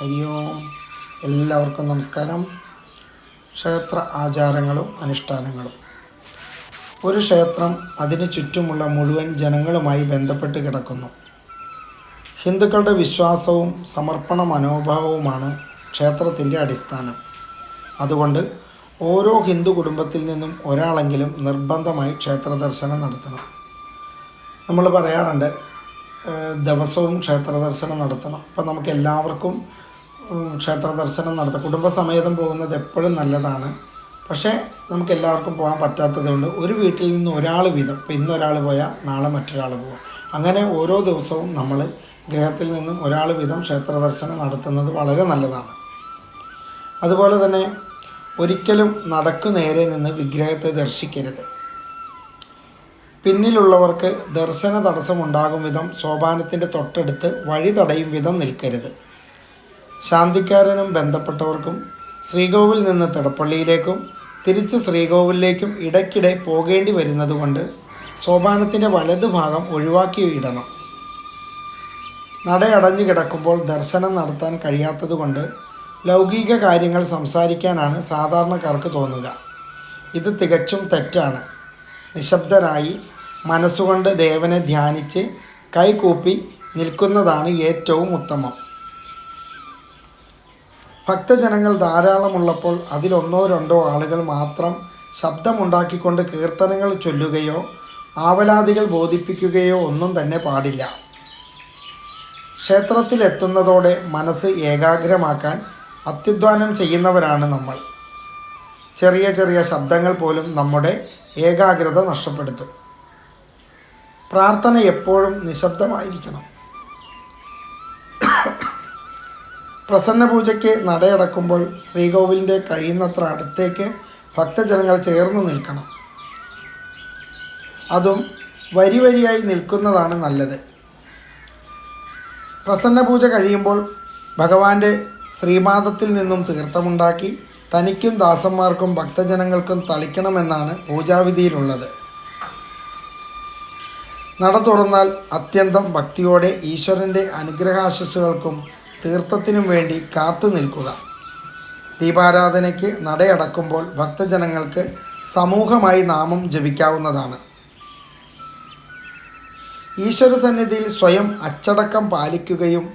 ഹരി ഓം. എല്ലാവർക്കും നമസ്കാരം. ക്ഷേത്ര ആചാരങ്ങളും അനുഷ്ഠാനങ്ങളും. ഒരു ക്ഷേത്രം അതിന് ചുറ്റുമുള്ള മുഴുവൻ ജനങ്ങളുമായി ബന്ധപ്പെട്ട് കിടക്കുന്നു. ഹിന്ദുക്കളുടെ വിശ്വാസവും സമർപ്പണ മനോഭാവവുമാണ് ക്ഷേത്രത്തിന്റെ അടിസ്ഥാനം. അതുകൊണ്ട് ഓരോ ഹിന്ദു കുടുംബത്തിൽ നിന്നും ഒരാളെങ്കിലും നിർബന്ധമായി ക്ഷേത്ര ദർശനം നടത്തണം. നമ്മൾ പറയാറുണ്ട് ദിവസവും ക്ഷേത്ര ദർശനം നടത്തണം. അപ്പം നമുക്ക് എല്ലാവർക്കും ക്ഷേത്ര ദർശനം നടത്തുക. കുടുംബസമേതം പോകുന്നത് എപ്പോഴും നല്ലതാണ്. പക്ഷേ നമുക്ക് എല്ലാവർക്കും പോകാൻ പറ്റാത്തതുകൊണ്ട് ഒരു വീട്ടിൽ നിന്ന് ഒരാൾ വീതം ഇപ്പം ഇന്ന് ഒരാൾ പോയാൽ നാളെ മറ്റൊരാൾ പോകും അങ്ങനെ ഓരോ ദിവസവും നമ്മൾ ഗ്രഹത്തിൽ നിന്നും ഒരാൾ വീതം ക്ഷേത്ര ദർശനം നടത്തുന്നത് വളരെ നല്ലതാണ്. അതുപോലെ തന്നെ ഒരിക്കലും നടക്കു നേരെ നിന്ന് വിഗ്രഹത്തെ ദർശിക്കരുത്. പിന്നിലുള്ളവർക്ക് ദർശന തടസ്സമുണ്ടാകും വിധം സോപാനത്തിന്റെ തൊട്ടടുത്ത് വഴി തടയും വിധം നിൽക്കരുത്. ശാന്തിക്കാരനും ബന്ധപ്പെട്ടവർക്കും ശ്രീകോവിൽ നിന്ന് തിടപ്പള്ളിയിലേക്കും തിരിച്ച് ശ്രീകോവിലേക്കും ഇടയ്ക്കിടെ പോകേണ്ടി വരുന്നതുകൊണ്ട് സോപാനത്തിന്റെ വലതുഭാഗം ഒഴിവാക്കി ഇടണം നടയടഞ്ഞു കിടക്കുമ്പോൾ ദർശനം നടത്താൻ കഴിയാത്തതുകൊണ്ട് ലൗകിക കാര്യങ്ങൾ സംസാരിക്കാനാണ് സാധാരണക്കാർക്ക് തോന്നുക. ഇത് തികച്ചും തെറ്റാണ്. നിശബ്ദനായി മനസ്സുകൊണ്ട് ദേവനെ ധ്യാനിച്ച് കൈകൂപ്പി നിൽക്കുന്നതാണ് ഏറ്റവും ഉത്തമം. ഭക്തജനങ്ങൾ ധാരാളമുള്ളപ്പോൾ അതിലൊന്നോ രണ്ടോ ആളുകൾ മാത്രം ശബ്ദമുണ്ടാക്കിക്കൊണ്ട് കീർത്തനങ്ങൾ ചൊല്ലുകയോ ആവലാദികൾ ബോധിപ്പിക്കുകയോ ഒന്നും തന്നെ പാടില്ല. ക്ഷേത്രത്തിലെത്തുന്നതോടെ മനസ്സ് ഏകാഗ്രമാക്കാൻ അത്യുദ്ധാനം ചെയ്യുന്നവരാണ് നമ്മൾ. ചെറിയ ചെറിയ ശബ്ദങ്ങൾ പോലും നമ്മുടെ ഏകാഗ്രത നഷ്ടപ്പെടുത്തും. പ്രാർത്ഥന എപ്പോഴും നിശബ്ദമായിരിക്കണം. പ്രസന്ന പൂജയ്ക്ക് നടയടക്കുമ്പോൾ ശ്രീകോവിലിന്റെ കഴിയുന്നത്ര അടുത്തേക്ക് ഭക്തജനങ്ങൾ ചേർന്ന് നിൽക്കണം. അതും വരി വരിയായി നിൽക്കുന്നതാണ് നല്ലത്. പ്രസന്ന പൂജ കഴിയുമ്പോൾ ഭഗവാന്റെ ശ്രീമാതത്തിൽ നിന്നും തീർത്ഥമുണ്ടാക്കി തനിക്കും ദാസന്മാർക്കും ഭക്തജനങ്ങൾക്കും തളിക്കണമെന്നാണ് പൂജാവിധിയിലുള്ളത്. നട തുറന്നാൽ അത്യന്തം ഭക്തിയോടെ ഈശ്വരന്റെ അനുഗ്രഹാശസ്സുകൾക്കും തീർത്ഥത്തിനും വേണ്ടി കാത്തു നിൽക്കുക. ദീപാരാധനയ്ക്ക് നടയടക്കുമ്പോൾ ഭക്തജനങ്ങൾക്ക് സമൂഹമായി നാമം ജപിക്കാവുന്നതാണ്. ഈശ്വര സന്നിധിയിൽ സ്വയം അച്ചടക്കം പാലിക്കുകയും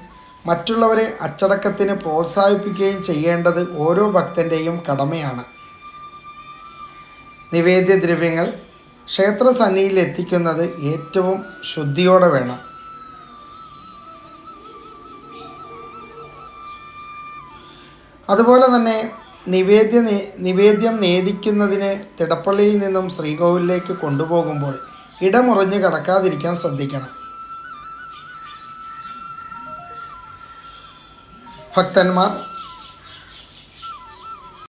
മറ്റുള്ളവരെ അച്ചടക്കത്തിന് പ്രോത്സാഹിപ്പിക്കുകയും ചെയ്യേണ്ടത് ഓരോ ഭക്തന്റെയും കടമയാണ്. നിവേദ്യ ദ്രവ്യങ്ങൾ ക്ഷേത്ര സന്നിധിയിൽ എത്തിക്കുന്നത് ഏറ്റവും ശുദ്ധിയോടെ വേണം. അതുപോലെ തന്നെ നിവേദ്യ നിവേദ്യം നേദിക്കുന്നതിന് തിടപ്പള്ളിയിൽ നിന്നും ശ്രീകോവിലേക്ക് കൊണ്ടുപോകുമ്പോൾ ഇടമുറഞ്ഞ് കടക്കാതിരിക്കാൻ ശ്രദ്ധിക്കണം. ഭക്തന്മാർ